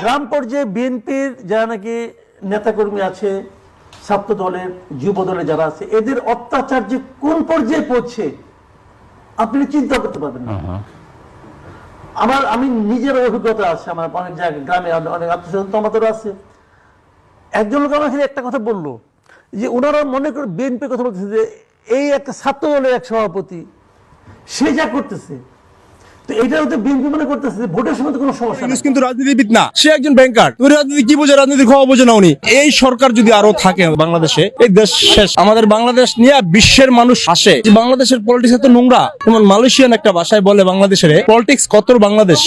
গ্রাম পর্যায়ে বিএনপির যারা নাকি নেতাকর্মী আছে ছাত্র দলের যুব দলে যারা আছে এদের অত্যাচার যে কোন পর্যায়ে পড়ছে আপনি চিন্তা করতে পারবেন না। আমার আমি নিজের অভিজ্ঞতা আছে আমার অনেক জায়গায় গ্রামে অনেক আত্মীয় তো আমাদেরও আছে। একজন লোক আমার একটা কথা বলল যে ওনারা মনে করে বিএনপির কথা বলতেছে যে এই একটা ছাত্র দলের এক সভাপতি সে যা করতেছে তো এটা হতে বিএনপি মনে করতেছে যে ভোটের সময় তো কোনো সমস্যা নেই। কিন্তু রাজনীতিবিদ না সে একজন ব্যাংকার তুমি রাজনীতি কি বোঝে রাজনীতি খাওয়া বোঝে না উনি। এই সরকার যদি আরও থাকে বাংলাদেশে এই দেশ শেষ। আমাদের বাংলাদেশ নিয়ে বিশ্বের মানুষ আসে যে বাংলাদেশের পলিটিক্স এত নোংরা যেমন মালয়েশিয়ান একটা ভাষায় বলে বাংলাদেশের পলিটিক্স কতর বাংলাদেশ?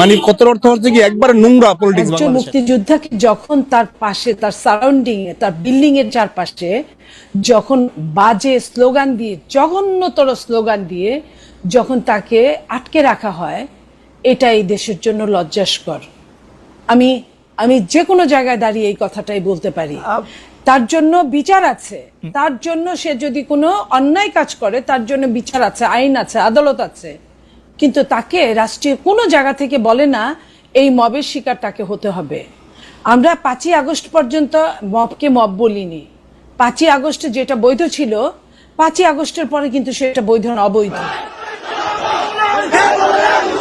মানে কতর অর্থ হচ্ছে কি একবারে নোংরা পলিটিক্স মুক্তিযোদ্ধাকে যখন তার পাশে তার সারাউন্ডিং এ তার বিল্ডিং এর চারপাশে যখন বাজে স্লোগান দিয়ে জঘন্যতর স্লোগান দিয়ে যখন তাকে আটকে রাখা হয় এটা এই দেশের জন্য লজ্জাস্কর। আমি আমি যে কোনো জায়গায় দাঁড়িয়ে এই কথাটাই বলতে পারি। তার জন্য বিচার আছে। তার জন্য সে যদি কোনো অন্যায় কাজ করে তার জন্য বিচার আছে আইন আছে আদালত আছে। কিন্তু তাকে রাষ্ট্রীয় কোনো জায়গা থেকে বলে না এই মবের শিকার তাকে হতে হবে। আমরা পাঁচই আগস্ট পর্যন্ত মবকে মব বলিনি। পাঁচই আগস্টে যেটা বৈধ ছিল পাঁচই আগস্টের পরে কিন্তু সেটা বৈধ না অবৈধ। Hallelujah!